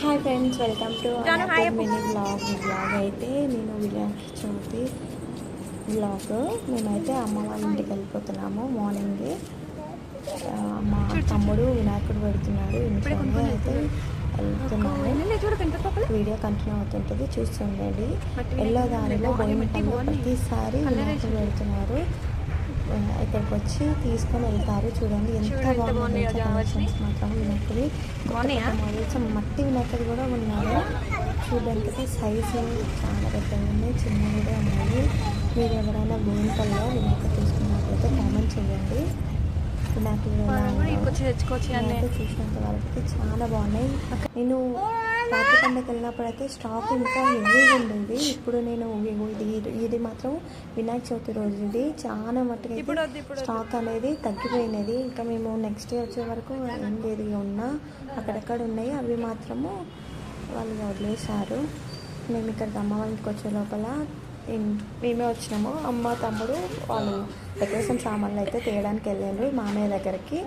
Hi friends welcome to. Mini blog blog అయితే నేను Vinayaka Chavithi blog మేమైతే అమ్మ వాళ్ళ ఇంటికి వెళ్ళిపోతున్నాము మార్నింగ్ మా తమ్ముడు వినాయకుడు పెడుతున్నాడు ఇంట్లో అయితే వెళ్తున్నాము వీడియో కంటిన్యూ అవుతుంటుంది చూస్తుండండి పనులు బాగున్నాయి. ప్రతిసారి వినాయకుడు. పెడుతున్నారు ఇక్కడికి వచ్చి తీసుకొని వెళ్తారు. చూడండి ఎంత బాగుంది. మాత్రం వినాయకుడి? మోడల్స్ మట్టి వినాయకుడు కూడా ఉన్నాడు. చూడడానికి సైజు చాలా పెద్దగా ఉన్నాయి చిన్నవి కూడా ఉన్నాయి మీరు ఎవరైనా భూమికల్లో వినాయకుడు తీసుకున్నట్లయితే కామెంట్ చేయండి. వినాయకుడు చూసినంత వరకు చాలా బాగున్నాయి. నేను రాఖీ పండుగ వెళ్ళినప్పుడు అయితే స్టాక్ ఇంకా హెవీగా ఉండేది. ఇప్పుడు నేను ఇది ఇది మాత్రం వినాయక చవితి రోజు ఇది. చాలా మట్టుగా. స్టాక్ అనేది తగ్గిపోయినది. ఇంకా మేము నెక్స్ట్ డే వచ్చే వరకు ఇక ఉన్నా. అక్కడక్కడ ఉన్నాయి అవి మాత్రము వాళ్ళు వదిలేశారు. మేము ఇక్కడికి అమ్మ వాళ్ళకి వచ్చే లోపల మేమే వచ్చినాము. అమ్మ తమ్ముడు వాళ్ళు డెకరేషన్ సామాన్లు అయితే తీయడానికి వెళ్ళారు మామయ్య దగ్గరికి.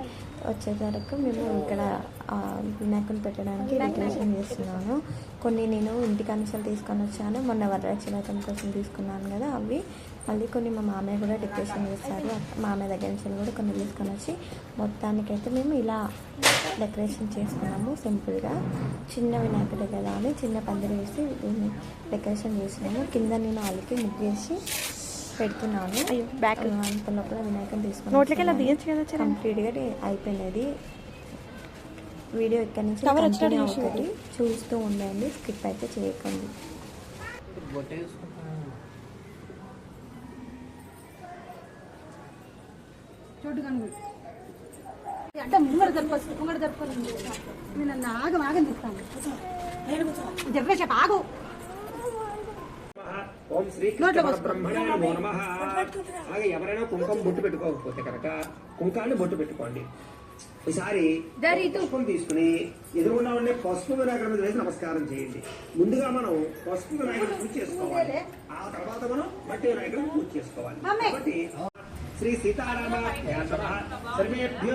వచ్చేసరికి మేము ఇక్కడ ఆ, వినాయకుని పెట్టడానికి డెకరేషన్ చేస్తున్నాను. కొన్ని నేను ఇంటి అనుసలు తీసుకొని వచ్చాను. మొన్న వరలక్ష్మీతం కోసం తీసుకున్నాను కదా అవి. మళ్ళీ కొన్ని మా మామయ్య కూడా డెకరేషన్ చేస్తారు మామయ్య దగ్గర నుంచి కూడా కొన్ని తీసుకొని వచ్చి మొత్తానికైతే మేము ఇలా డెకరేషన్ చేసుకున్నాము సింపుల్గా. చిన్న వినాయకుడే కదా అని చిన్న పందిరి వేసి డెకరేషన్ చేసినాము కింద నేను వాళ్ళకి ముగ్గేసి పెడుతున్నాను. back. అంత లోపల వినాయకుని తీసుకుని నోట్లకి ఇలా తీయచ్చు కదా. కంప్లీట్గా అయిపోయినది వీడియో ఇక్కడ నుంచి Cover వచ్చినట్టు చూస్తూ ఉండండి స్కిప్ అయితే చేయకండి. అంటే ముంగడ జరుపుకోవచ్చు ముంగడ జరుపుకోవాలి నేను ఆగం ఆగం చెప్తాను. చెప్పేసాక ఆగు. ఓం నమో నమః. అలాగే ఎవరైనా కుంకుమ బొట్టు పెట్టుకోకపోతే కనుక కుంకాన్ని బొట్టు పెట్టుకోండి. ఈసారి పుష్పం తీసుకుని ఎదురుగుండా ఉండే పసుపు వినాయకుడి మీద వేసి నమస్కారం చేయండి. ముందుగా మనం పసుపు వినాయకుడిని పూజ చేసుకోవాలి. ఆ తర్వాత మనం మట్టి వినాయకుడిని పూజ చేసుకోవాలి. కాబట్టి శ్రీ సీతారామ సర్వేభ్యో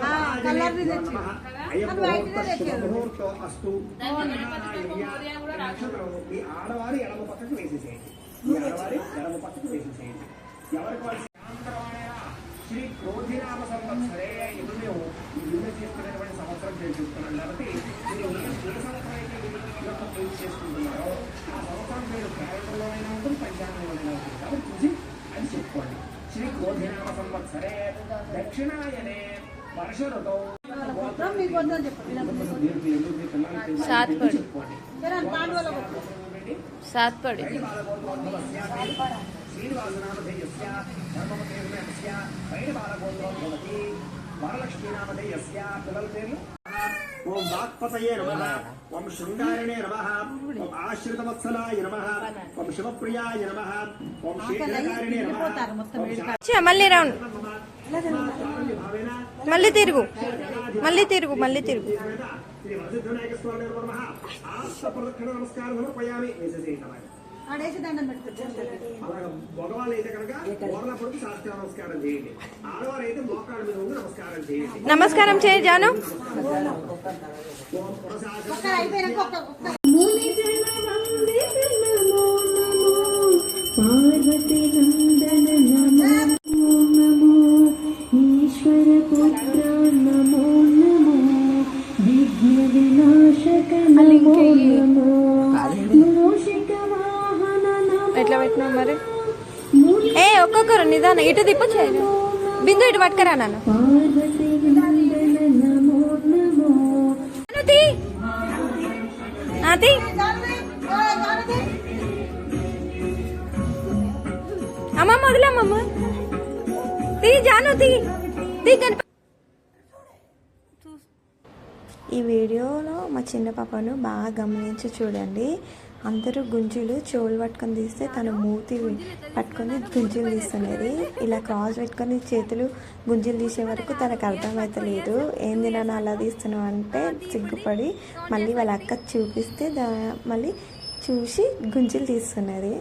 అస్తు. నక్షత్రం ఈ ఆడవారి ఎడమ పక్కకు వేసేసేయండి. ఎడమ పక్కకు ఎవరికి వాళ్ళు శ్రీ క్రోధినామ సంవత్సరే ఇప్పుడు మేము ఈ యుద్ధ చేసుకునేటువంటి సంవత్సరం చూస్తున్నాం కాబట్టి మీరు ఏ సంవత్సరం అయితే మీరు పూజ చేసుకుంటున్నారో ఆ సంవత్సరం పేరు క్యాలెండర్లోనైనా ఉంటుంది పంచాంగంలోనైనా ఉంటుంది కాబట్టి చూసి అది చెప్పుకోండి. శ్రీ క్రోధినామ సంవత్సరే దక్షిణాయనే వర్ష ఋతౌ మీకు వద్దని చెప్పండి. సాత్పడి. చెప్పుకోండి. పాండవుల సాత్పడి ఓం వాక్పతయే నమః. ఓం శృంగారిణే నమః. ఓం ఆశ్రితవత్సలాయ నమః. ఓం శివప్రియాయ నమః. ఓం శీఘ్రకారిణే నమః. వెళ్ళిపోతారు మొత్తం ఓం వెళ్ళిపోతారు. ఛ, మళ్ళీ రౌండ్. మళ్ళీ తిరుగు. మళ్ళీ తిరుగు మళ్ళీ తిరుగు. శ్రీ వరసిద్ధనాయక స్వామి నమః ఆస్త ప్రదక్షిణ నమస్కారం వేసేసేయండి అలాగే మగవాళ్ళు అయితే కనుక శాస్త్ర నమస్కారం చేయండి. ఆడవారు అయితే మోకాళ్ళ మీద ఉండి నమస్కారం చేయండి. నమస్కారం చేయి జాను. మరి? ఏ ఒక్కొక్కరు నిదాన. ఇటు తిప్పు చేయి బిందు ఇటు పట్టుకరా నాన్న. తీ. అమ్మమ్మ వదిలేమ్మమ్మ తీ జాను తీ. తీ గణప ఈ వీడియోలో మా చిన్న పాపను బాగా గమనించి చూడండి. అందరూ గుంజులు చెవులు పట్టుకొని తీస్తే తను మూతి పట్టుకొని గుంజులు తీస్తున్నది ఇలా క్రాస్ పెట్టుకొని చేతులు గుంజులు తీసే వరకు తనకు అర్థమవుతలేదు ఏంది నన్ను అలా తీస్తున్నావు అంటే సిగ్గుపడి మళ్ళీ వాళ్ళ అక్క చూపిస్తే దా మళ్ళీ చూసి గుంజులు తీస్తున్నది